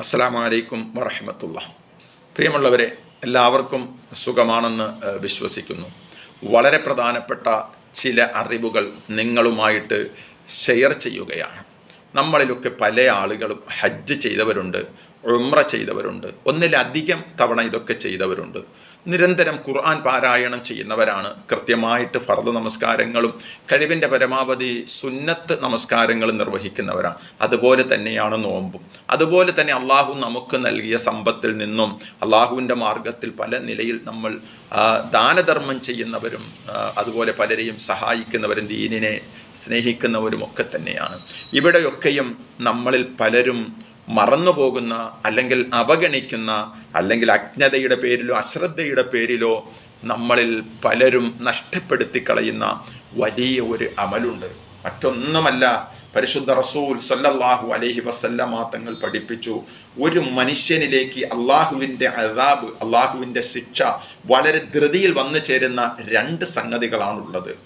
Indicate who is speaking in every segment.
Speaker 1: അസ്സാം വലൈക്കും വറഹമത്തുള്ള. പ്രിയമുള്ളവരെ എല്ലാവർക്കും സുഖമാണെന്ന് വിശ്വസിക്കുന്നു. വളരെ പ്രധാനപ്പെട്ട ചില അറിവുകൾ നിങ്ങളുമായിട്ട് ഷെയർ ചെയ്യുകയാണ്. നമ്മളിലൊക്കെ പല ആളുകളും ഹജ്ജ് ചെയ്തവരുണ്ട്. ഉംറ ചെയ്തവരുണ്ട്. ഒന്നിലധികം തവണ ഇതൊക്കെ ചെയ്തവരുണ്ട്. നിരന്തരം ഖുർആൻ പാരായണം ചെയ്യുന്നവരാണ്. കൃത്യമായിട്ട് ഫർദ് നമസ്കാരങ്ങളും കഴിവിന്റെ പരമാവധി സുന്നത്ത് നമസ്കാരങ്ങളും നിർവഹിക്കുന്നവരാണ്. അതുപോലെ തന്നെയാണ് നോമ്പും. അതുപോലെ തന്നെ അള്ളാഹു നമുക്ക് നൽകിയ സമ്പത്തിൽ നിന്നും അള്ളാഹുവിന്റെ മാർഗത്തിൽ പല നിലയിൽ നമ്മൾ ദാനധർമ്മം ചെയ്യുന്നവരും അതുപോലെ പലരെയും സഹായിക്കുന്നവരും ദീനിനെ സ്നേഹിക്കുന്നവരും ഒക്കെ തന്നെയാണ്. ഇവിടെയൊക്കെയും നമ്മളിൽ പലരും മറന്നുപോകുന്ന അല്ലെങ്കിൽ അവഗണിക്കുന്ന അല്ലെങ്കിൽ അജ്ഞതയുടെ പേരിലോ അശ്രദ്ധയുടെ പേരിലോ നമ്മളിൽ പലരും നഷ്ടപ്പെടുത്തി കളയുന്ന വലിയ ഒരു അമലുണ്ട്. മറ്റൊന്നുമല്ല പരിശുദ്ധ റസൂൽ സല്ലല്ലാഹു അലൈഹി വസല്ലമ തങ്ങൾ പഠിപ്പിച്ചു ഒരു മനുഷ്യനിലേക്ക് അള്ളാഹുവിന്റെ അതാബ് അള്ളാഹുവിന്റെ ശിക്ഷ വളരെ ധൃതിയിൽ വന്നു ചേരുന്ന രണ്ട് സംഗതികളാണുള്ളത്.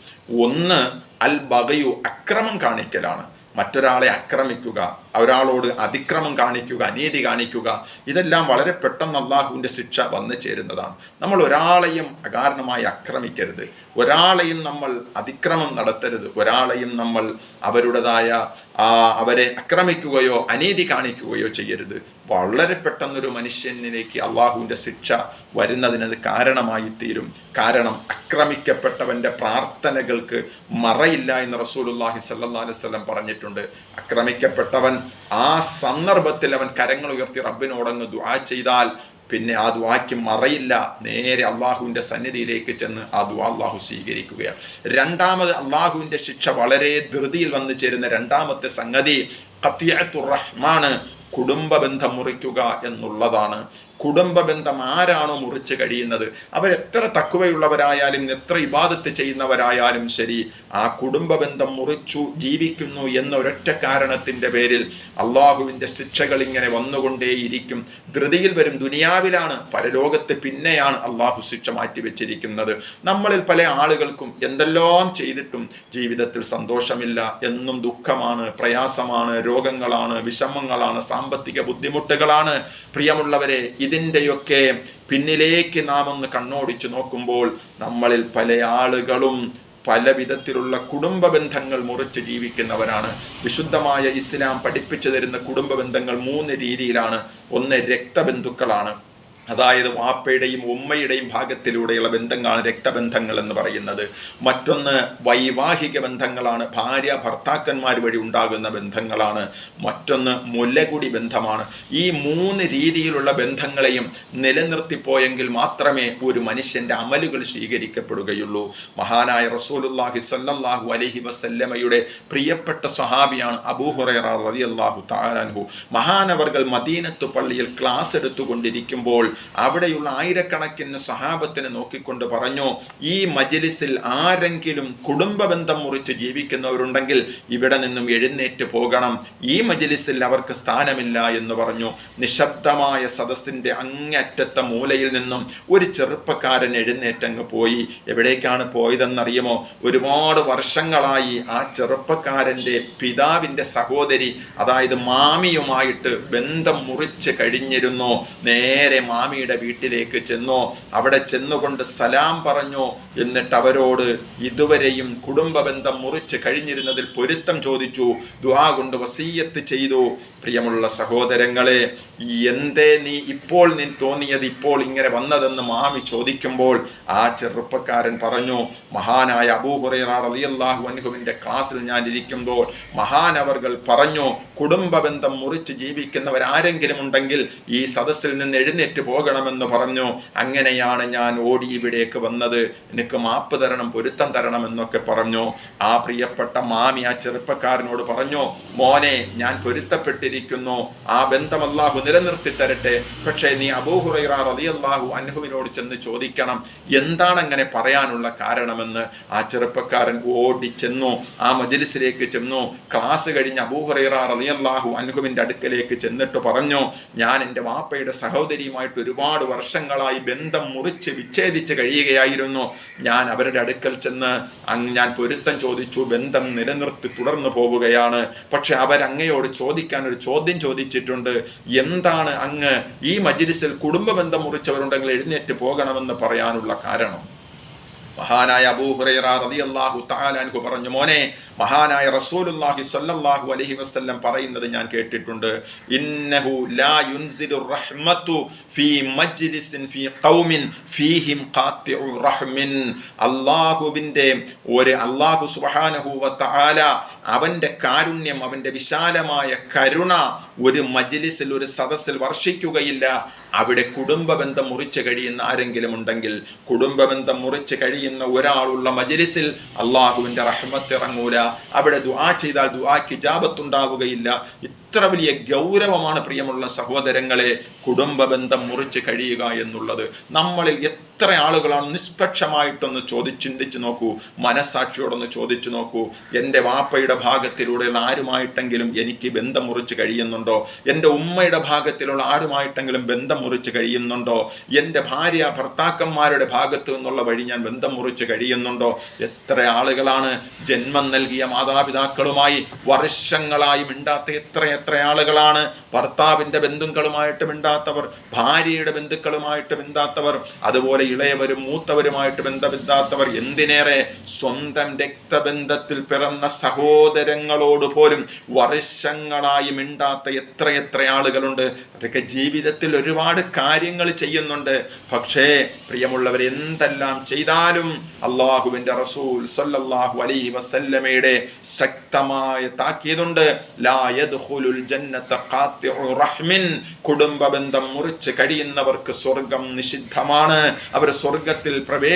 Speaker 1: ഒന്ന് അൽ ബഗയു അക്രമം കാണിക്കലാണ്. മറ്റൊരാളെ ആക്രമിക്കുക. ഒരാളോട് അതിക്രമം കാണിക്കുക അനീതി കാണിക്കുക ഇതെല്ലാം വളരെ പെട്ടെന്ന് അള്ളാഹുവിന്റെ ശിക്ഷ വന്നു ചേരുന്നതാണ്. നമ്മൾ ഒരാളെയും അകാരണമായി ആക്രമിക്കരുത്. ഒരാളെയും നമ്മൾ അതിക്രമം നടത്തരുത്. ഒരാളെയും നമ്മൾ അവരുടേതായ അവരെ അക്രമിക്കുകയോ അനീതി കാണിക്കുകയോ ചെയ്യരുത്. വളരെ പെട്ടെന്നൊരു മനുഷ്യനിലേക്ക് അള്ളാഹുവിന്റെ ശിക്ഷ വരുന്നതിനത് കാരണമായി തീരും കാരണം അക്രമിക്കപ്പെട്ടവന്റെ പ്രാർത്ഥനകൾക്ക് മറയില്ല എന്ന് റസൂലുള്ളാഹി സല്ലല്ലാഹു അലൈഹി വസല്ലം പറഞ്ഞിട്ടുണ്ട്. ആക്രമിക്കപ്പെട്ടവൻ ആ സന്ദർഭത്തിൽ അവൻ കരങ്ങൾ ഉയർത്തി റബ്ബിനോടങ്ങ് ദുആ ചെയ്താൽ പിന്നെ ആ ദ്വാക്ക് മറയില്ല. നേരെ അള്ളാഹുവിന്റെ സന്നിധിയിലേക്ക് ചെന്ന് ആ ദ്വാ അള്ളാഹു സ്വീകരിക്കുകയാണ്. രണ്ടാമത് അള്ളാഹുവിന്റെ ശിക്ഷ വളരെ ധൃതിയിൽ വന്നു ചേരുന്ന രണ്ടാമത്തെ സംഗതി ഖത്തിയത്തുർ റഹ്മാണ് കുടുംബ ബന്ധം മുറിക്കുക എന്നുള്ളതാണ്. കുടുംബ ബന്ധം ആരാണോ മുറിച്ച് കഴിയുന്നത് അവരെത്ര തക്കുവയുള്ളവരായാലും എത്ര ഇബാദത്ത് ചെയ്യുന്നവരായാലും ശരി ആ കുടുംബ ബന്ധം മുറിച്ചു ജീവിക്കുന്നു എന്നൊരൊറ്റ കാരണത്തിന്റെ പേരിൽ അള്ളാഹുവിന്റെ ശിക്ഷകൾ ഇങ്ങനെ വന്നുകൊണ്ടേയിരിക്കും. ധൃതിയിൽ വരും ദുനിയാവിലാണ് പരലോകത്ത് പിന്നെയാണ് അള്ളാഹു ശിക്ഷ മാറ്റി വെച്ചിരിക്കുന്നത്. നമ്മളിൽ പല ആളുകൾക്കും എന്തെല്ലാം ചെയ്തിട്ടും ജീവിതത്തിൽ സന്തോഷമില്ല. എന്നും ദുഃഖമാണ് പ്രയാസമാണ് രോഗങ്ങളാണ് വിഷമങ്ങളാണ് സാമ്പത്തിക ബുദ്ധിമുട്ടുകളാണ്. പ്രിയമുള്ളവരെ ഇതിന്റെയൊക്കെ പിന്നിലേക്ക് നാം ഒന്ന് കണ്ണോടിച്ചു നോക്കുമ്പോൾ നമ്മളിൽ പല ആളുകളും പല വിധത്തിലുള്ള കുടുംബ ബന്ധങ്ങൾ മുറിച്ച് ജീവിക്കുന്നവരാണ്. വിശുദ്ധമായ ഇസ്ലാം പഠിപ്പിച്ചു തരുന്ന കുടുംബ ബന്ധങ്ങൾ മൂന്ന് രീതിയിലാണ്. ഒന്ന് രക്തബന്ധുക്കളാണ്. അതായത് വാപ്പയുടെയും ഉമ്മയുടെയും ഭാഗത്തിലൂടെയുള്ള ബന്ധങ്ങളാണ് രക്തബന്ധങ്ങൾ എന്ന് പറയുന്നത്. മറ്റൊന്ന് വൈവാഹിക ബന്ധങ്ങളാണ്. ഭാര്യ ഭർത്താക്കന്മാർ വഴി ഉണ്ടാകുന്ന ബന്ധങ്ങളാണ്. മറ്റൊന്ന് മുലകുടി ബന്ധമാണ്. ഈ മൂന്ന് രീതിയിലുള്ള ബന്ധങ്ങളെയും നിലനിർത്തിപ്പോയെങ്കിൽ മാത്രമേ ഒരു മനുഷ്യന്റെ അമലുകൾ സ്വീകരിക്കപ്പെടുകയുള്ളൂ. മഹാനായ റസൂലുല്ലാഹി സല്ലല്ലാഹു അലൈഹി വസല്ലമയുടെ പ്രിയപ്പെട്ട സ്വഹാബിയാണ് അബൂഹുറൈറ റളിയല്ലാഹു തആലാൻഹു മഹാനവർകൾ മദീനത്തു പള്ളിയിൽ ക്ലാസ് എടുത്തുകൊണ്ടിരിക്കുമ്പോൾ അവിടെയുള്ള ആയിരക്കണക്കിന് സഹാബത്തിനെ നോക്കിക്കൊണ്ട് പറഞ്ഞു ഈ മജലിസിൽ ആരെങ്കിലും കുടുംബ ബന്ധം മുറിച്ച് ജീവിക്കുന്നവരുണ്ടെങ്കിൽ ഇവിടെ നിന്നും എഴുന്നേറ്റ് പോകണം. ഈ മജലിസിൽ അവർക്ക് സ്ഥാനമില്ല എന്ന് പറഞ്ഞു. നിശബ്ദമായ സദസ്സിന്റെ അങ്ങറ്റത്തെ മൂലയിൽ നിന്നും ഒരു ചെറുപ്പക്കാരൻ എഴുന്നേറ്റങ്ങ് പോയി. എവിടേക്കാണ് പോയതെന്നറിയുമോ? ഒരുപാട് വർഷങ്ങളായി ആ ചെറുപ്പക്കാരന്റെ പിതാവിന്റെ സഹോദരി അതായത് മാമിയുമായിട്ട് ബന്ധം മുറിച്ച് കഴിഞ്ഞിരുന്നു. നേരെ മാമിയുടെ വീട്ടിലേക്ക് ചെന്നു അവിടെ ചെന്നുകൊണ്ട് സലാം പറഞ്ഞു എന്നിട്ട് അവരോട് ഇതുവരെയും കുടുംബ ബന്ധം മുറിച്ച് കഴിഞ്ഞിരുന്നതിൽ പൊരുത്തം ചോദിച്ചു ദുആ കൊണ്ട് വസീയത്ത് ചെയ്തു. പ്രിയമുള്ള സഹോദരങ്ങളെ എന്തേ നീ ഇപ്പോൾ നീ തോന്നിയത് ഇപ്പോൾ ഇങ്ങനെ വന്നതെന്ന് മാമി ചോദിക്കുമ്പോൾ ആ ചെറുപ്പക്കാരൻ പറഞ്ഞു മഹാനായ റളിയല്ലാഹു അൻഹുവിന്റെ ക്ലാസ്സിൽ ഞാൻ ഇരിക്കുമ്പോൾ മഹാനവർകൾ പറഞ്ഞു കുടുംബ ബന്ധം മുറിച്ച് ജീവിക്കുന്നവരാരെങ്കിലും ഉണ്ടെങ്കിൽ ഈ സദസ്സിൽ നിന്ന് എഴുന്നേറ്റ് പോകണമെന്ന് പറഞ്ഞു. അങ്ങനെയാണ് ഞാൻ ഓടി ഇവിടേക്ക് വന്നത്. എനിക്ക് മാപ്പ് തരണം പൊരുത്തം തരണം എന്നൊക്കെ പറഞ്ഞു. ആ പ്രിയപ്പെട്ട മാമി ആ ചെറുപ്പക്കാരനോട് പറഞ്ഞു മോനെ ഞാൻ പൊരുത്തപ്പെട്ടിരിക്കുന്നു. ആ ബന്ധം അല്ലാഹു നിലനിർത്തി തരട്ടെ. പക്ഷേ നീ അബൂഹുറൈറ റളിയല്ലാഹു അൻഹുവിനോട് ചെന്ന് ചോദിക്കണം എന്താണ് അങ്ങനെ പറയാനുള്ള കാരണമെന്ന്? ആ ചെറുപ്പക്കാരൻ ഓടി ചെന്നു. ആ മജ്ലിസിലേക്ക് ചെന്നു. ക്ലാസ് കഴിഞ്ഞ് അബൂഹുറൈറ റളിയല്ലാഹു അൻഹുവിന്റെ അടുക്കലേക്ക് ചെന്നിട്ട് പറഞ്ഞു ഞാൻ എന്റെ വാപ്പയുടെ സഹോദരിയുമായിട്ട് അവരുമായിട്ട് ഒരുപാട് വർഷങ്ങളായി ബന്ധം മുറിച്ച് വിച്ഛേദിച്ച് കഴിയുകയായിരുന്നു. ഞാൻ അവരുടെ അടുക്കൽ ചെന്ന് അങ്ങ് ഞാൻ പൊരുത്തം ചോദിച്ചു ബന്ധം നിലനിർത്തി തുടർന്നു പോവുകയാണ്. പക്ഷെ അവരങ്ങയോട് ചോദിക്കാൻ ഒരു ചോദ്യം ചോദിച്ചിട്ടുണ്ട്. എന്താണ് അങ്ങ് ഈ മജിലിസിൽ കുടുംബ ബന്ധം മുറിച്ചവരുണ്ടെങ്കിൽ എഴുന്നേറ്റ് പോകണമെന്ന് പറയാനുള്ള കാരണം? മഹാനായ അബൂഹുറൈറ റളിയല്ലാഹു തആല അൻഹു പറഞ്ഞു മോനെ മഹാനായ റസൂലുള്ളാഹി സ്വല്ലല്ലാഹു അലൈഹി വസല്ലം പറയുന്നത് ഞാൻ കേട്ടിട്ടുണ്ട്. ഇന്നഹു ലാ യുൻസിലു റഹ്മത്തു ഫീ മജ്ലിസിൻ ഫീ ഖൗമിൻ ഫീഹിം ഖാത്തിഉ റഹ്മിൻ. അല്ലാഹുവിന്റെ ഒരു അല്ലാഹു സുബ്ഹാനഹു വ തആല അവന്റെ കാരുണ്യം അവന്റെ വിശാലമായ കരുണ ഒരു മജ്ലിസിൽ ഒരു സദസ്സിൽ വർഷിക്കുകയില്ല. അവിടെ കുടുംബബന്ധം മുറിച്ച് കഴിയുന്ന ആരെങ്കിലും ഉണ്ടെങ്കിൽ കുടുംബബന്ധം മുറിച്ച് കഴിയുന്ന ഒരാളുള്ള മജലിസിൽ അള്ളാഹുവിന്റെ റഹ്മത്ത് ഇറങ്ങൂല. അവിടെ ദുആ ചെയ്താൽ ദുആക്ക് ഇജാബത്തുണ്ടാവുകയില്ല. ഇത്ര വലിയ ഗൗരവമാണ് പ്രിയമുള്ള സഹോദരങ്ങളെ കുടുംബ ബന്ധം മുറിച്ച് കഴിയുക എന്നുള്ളത്. നമ്മളിൽ എത്ര ആളുകളാണ് നിഷ്പക്ഷമായിട്ടൊന്ന് ചോദിച്ച് ചിന്തിച്ചു നോക്കൂ മനസാക്ഷിയോടൊന്ന് ചോദിച്ചു നോക്കൂ എന്റെ വാപ്പയുടെ ഭാഗത്തിലൂടെയുള്ള ആരുമായിട്ടെങ്കിലും എനിക്ക് ബന്ധം മുറിച്ച് കഴിയുന്നുണ്ടോ? എന്റെ ഉമ്മയുടെ ഭാഗത്തിലുള്ള ആരുമായിട്ടെങ്കിലും ബന്ധം മുറിച്ച് കഴിയുന്നുണ്ടോ? എന്റെ ഭാര്യ ഭർത്താക്കന്മാരുടെ ഭാഗത്തു നിന്നുള്ള വഴി ഞാൻ ബന്ധം മുറിച്ച് കഴിയുന്നുണ്ടോ? എത്ര ആളുകളാണ് ജന്മം നൽകിയ മാതാപിതാക്കളുമായി വർഷങ്ങളായി മിണ്ടാത്ത എത്ര എത്ര ആളുകളാണ്? ഭർത്താവിന്റെ ബന്ധുക്കളുമായിട്ട് മിണ്ടാത്തവർ ഭാര്യയുടെ ബന്ധുക്കളുമായിട്ട് മിണ്ടാത്തവർ അതുപോലെ ഇളയവരും മൂത്തവരുമായിട്ട് ബന്ധമില്ലാത്തവർ എന്തിനേറെ? സ്വന്തം രക്തബന്ധത്തിൽ പിറന്ന സഹോദരങ്ങളോട് പോലും വർഷങ്ങളായി മിണ്ടാത്ത എത്ര എത്ര ആളുകളുണ്ട്. അവരൊക്കെ ജീവിതത്തിൽ ഒരുപാട് കാര്യങ്ങൾ ചെയ്യുന്നുണ്ട്. പക്ഷേ പ്രിയമുള്ളവർ എന്തെല്ലാം ചെയ്താലും അള്ളാഹുവിന്റെ റസൂൽ സല്ലല്ലാഹു അലൈ വസല്ലമയുടെ ശക്തമായ താക്കീതുണ്ട്. ലാ ജന്നത റഹ്മിൻ. കുടുംബ ബന്ധം മുറിച്ച് കഴിയുന്നവർക്ക് സ്വർഗം നിഷിദ്ധമാണ്. അവർ സ്വർഗത്തിൽ പ്രവേശ